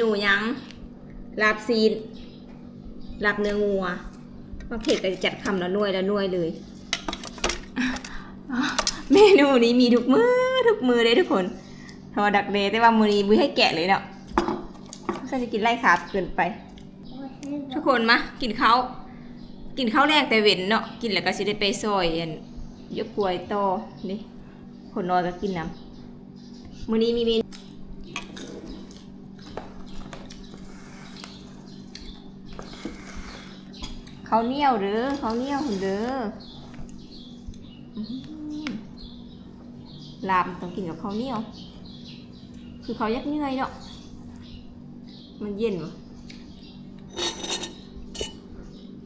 หนูยังลาบซีนลาบเนื้องัวมาเผ็ดแต่จัดคำละหน่วยละหน่วยเลย เมนูนี้มีทุกมือทุกมือเลยทุกคนทอดักเดย์แต่ว่ามือนี้มือให้แกะเลยเนาะก็จะกินไล่ขาบเกินไป ทุกคนมากินข้าวกินข้าวแรกแต่เว้นเนาะกินแล้วก็สิได้ไปซอยอันยกกล้วยต่อนี่คนนอนก็กินน้ำมือนี้มีเมนู ข้าวเหนียวเด้อข้าวเหนียวเด้ออื้อหือลาบต้องกินกับข้าวเหนียว คือเขายักเหนื่อยเนาะมันเย็นวะ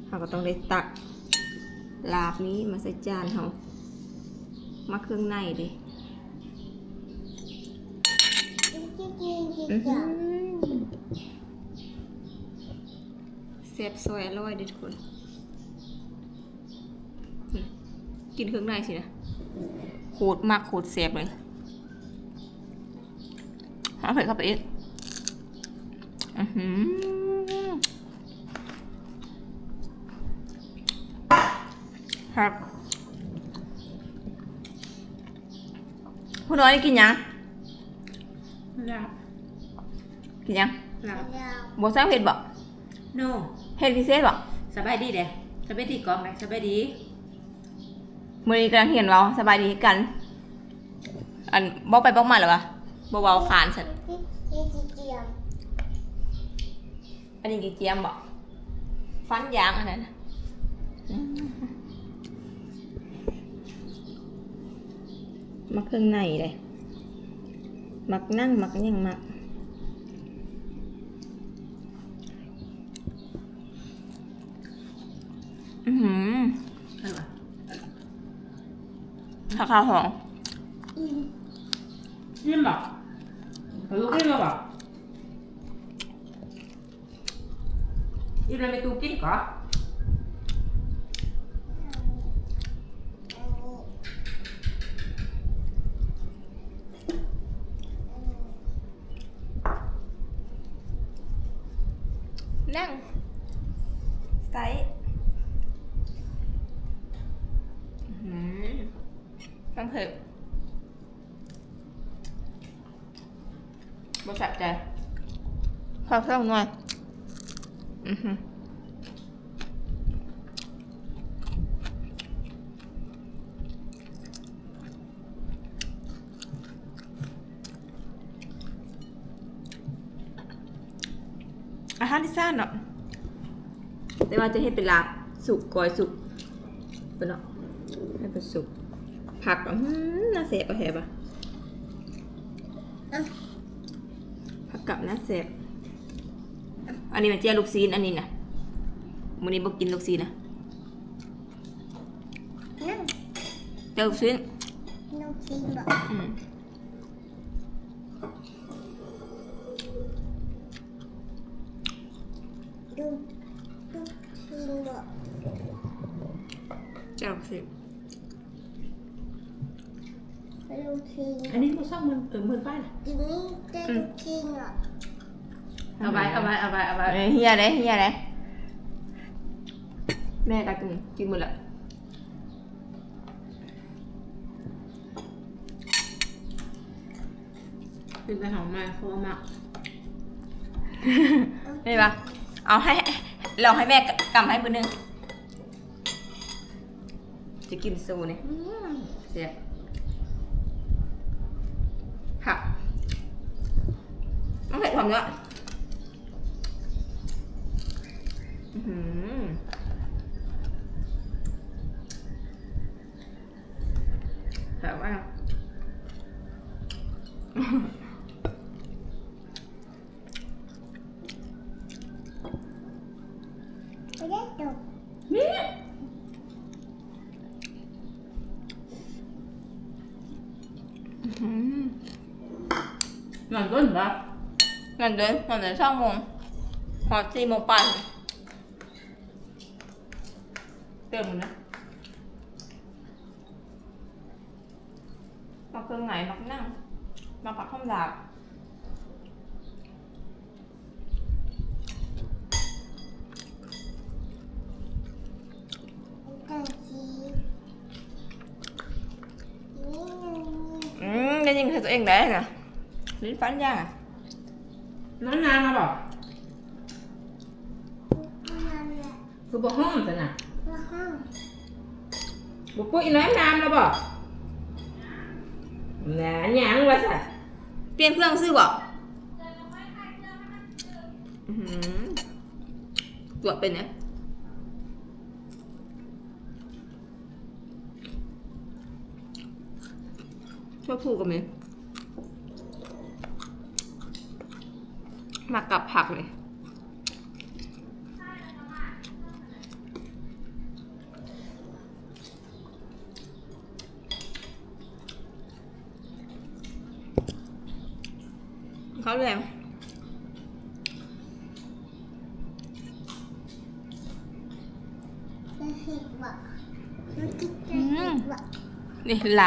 เราก็ต้องได้ตักลาบนี้มาใส่จานเขามาเครื่องในดิอื้อหือแซ่บซอยอร่อยเดิทุกคนนี่ กินเครื่องในสินะโคตรมากโคตรแซ่บเลยเอาเผ็ดเข้าไปอีกอือหือครับผู้น้อยนี่กินยังลาบกินยังลาบบ่สร้างเผ็ดบ่โนเผ็ดพิเศษบ่สบายดีเด้สบายดีกองเลยสบายดี มื้อนี้กำลังเห็นเราสบายดีกัน อันบ่ไปบ่มาเหรอวะบ่เว้าขานสันอันนี้กี่เจียมบ่ฟันยางอันนั้นน่ะอืมมักเครื่องในเลย มักนั่งมักหยังมัก อือหือ ใช่ปะ ข้าวข้าวหอมยิ้มบอกรู้กินหรอบอกยิ้มเลยไปตูกินก่อนนั่งไซส์อื้อหือต้องเผ็ดบริษัทใจ ข้าวเครื่องหน่อยอือหืออาหารที่ซ่านเนาะแต่ว่าจะให้เป็นลาบสุกกอยสุกเป็นเนาะให้เป็นสุกผักอะอื้อหือน่าเสพอะแหบอะผักกับน่าเสพ อันนี้มันเจียลูกซีนอันนี้นะมื้อนี้บ่กินลูกซีนนะเจียลูกซีนอืมเจียลูกซีนอันนี้มันชอบมันเออมันป้ายนะเอาไว้ เอาไว้เอาไว้เอาไว้เอ้ยเฮียเลยเฮียเลยแม่ก็กินกินหมดละเป็นไปหอมมาเพราะว่ามากนี่ปะเอาให้ลองให้แม่กำให้เบอร์หนึ่งจะกินซูนี่เสียบผักต้องเผ็ดความเยอะ อื้อหือแผ็ดมากนี่อื้อหือห เติมนะมักเครื่องไหนมักนั่งมักผักข้าวหลากอืมได้ยินคือตัวเองได้นะลิ้นฟันยากน้องนางมาบอก คือบอกห้องแต่น่ะ บอกปุ้ยน้ำนานมาบอกน่ะหยังวะสัตว์เปลี่ยนเครื่องซื้อบอื้อหือตรวจเป็นเนี่ยช่วยพูดกับเมย์มากับผักเลย เขาแรงนี่ล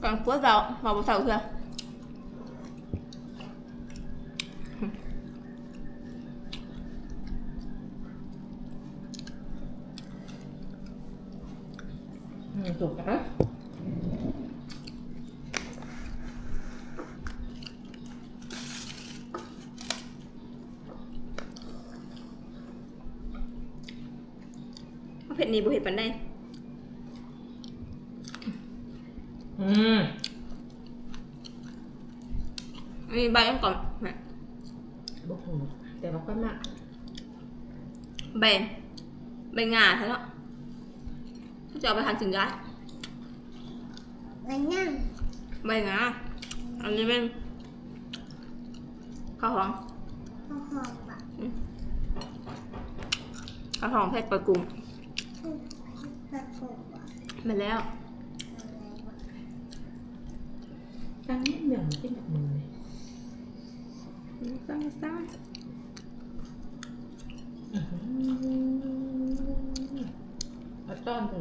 còn cuối vào vào bột sầu chưa อืมถูกแล้วเผ็ดนี่บุเห็ดปันได้ อืมมีใบต้องก่อนแม่บอกหูแต่ว่าก็มากใบใบงาใช่เนาะจะเอาไปทานถึงยาใบงาอันนี้เป็นข้าวหอมข้าวหอมเผ็ดปลากุ้งมาแล้วตั้งนิดหนึ่งเป็นแบบมือเลยซ้ำซ้อื้อหือเอาต้อนตัว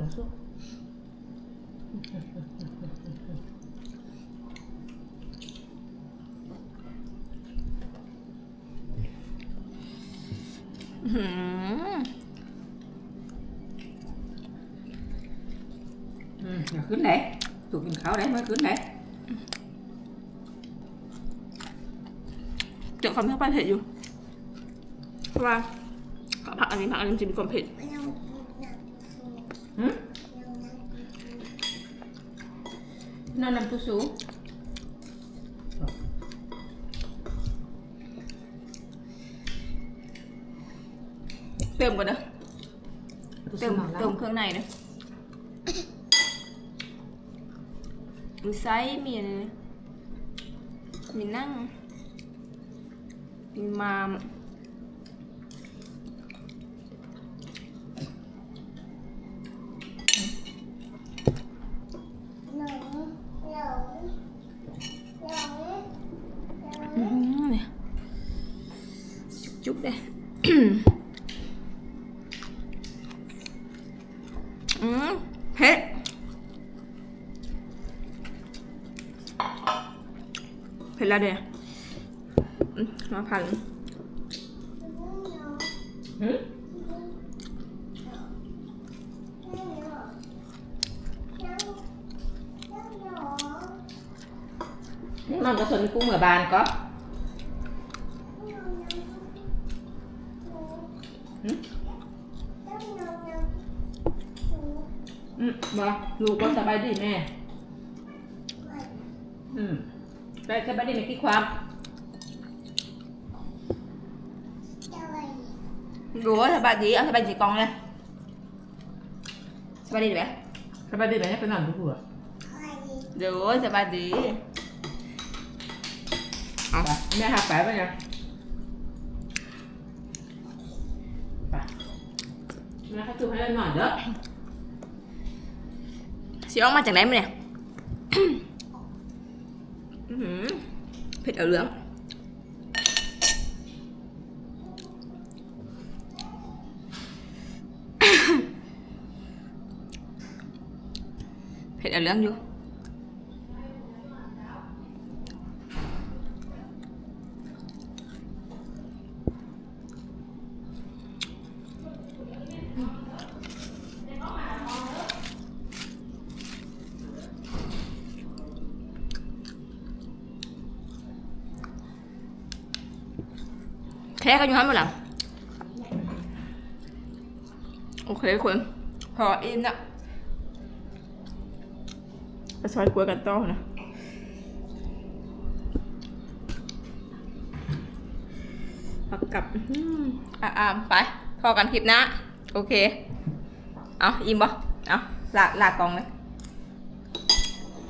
ละสุกำอื้อหืออืมอย่าขึ้นไหนถูกกินข้าวได้มาขึ้นไหน เดี๋ยวความเผ็ดไปเผ็ดอยู่เพราะว่าผักอันนี้ผักอันนี้จะมีความเผ็ดหืมนอนนำตู้สูเติมก่อนเด้อตู้ เติสูมมาแล้เติว มเครื่องในเด้อมีไซส์มีอะไรนะมีนั่งมีมามอืมเนี่ยจุ๊บๆเลยอืมเผ็ดเผ็ดแล้วเดี๋ยวอืมมาพันหืมนอนกระสนกุ้งเหมือบานก็หืมอืมบ่ลูกก็สบายดีแม่ อืมไปสบายดีไหมกี่ความ รู้ว่าสบายดีเอาสบายดีกองเลยสบายดีไหมสบายดีไหมเนี่ยไปนอนทุกหัวรู้สบายดีเอาไปแม่หาไปไปยังไปแม่เขาจูให้เราหน่อยเด้อสิออกมาจากไหนมาเนี่ยอื้อหือเผ็ดเอาเรื่อง เอาเรื่องอยู่แค่กันอยู่ฮันหมดหลังโอเคคุณพออินอะ ไปซอยกลัวกันต่อนะพักกลับอะอะไปพอกันคลิปนะ โอเค เอาอิ่มบ่เอาลากลากกองเลย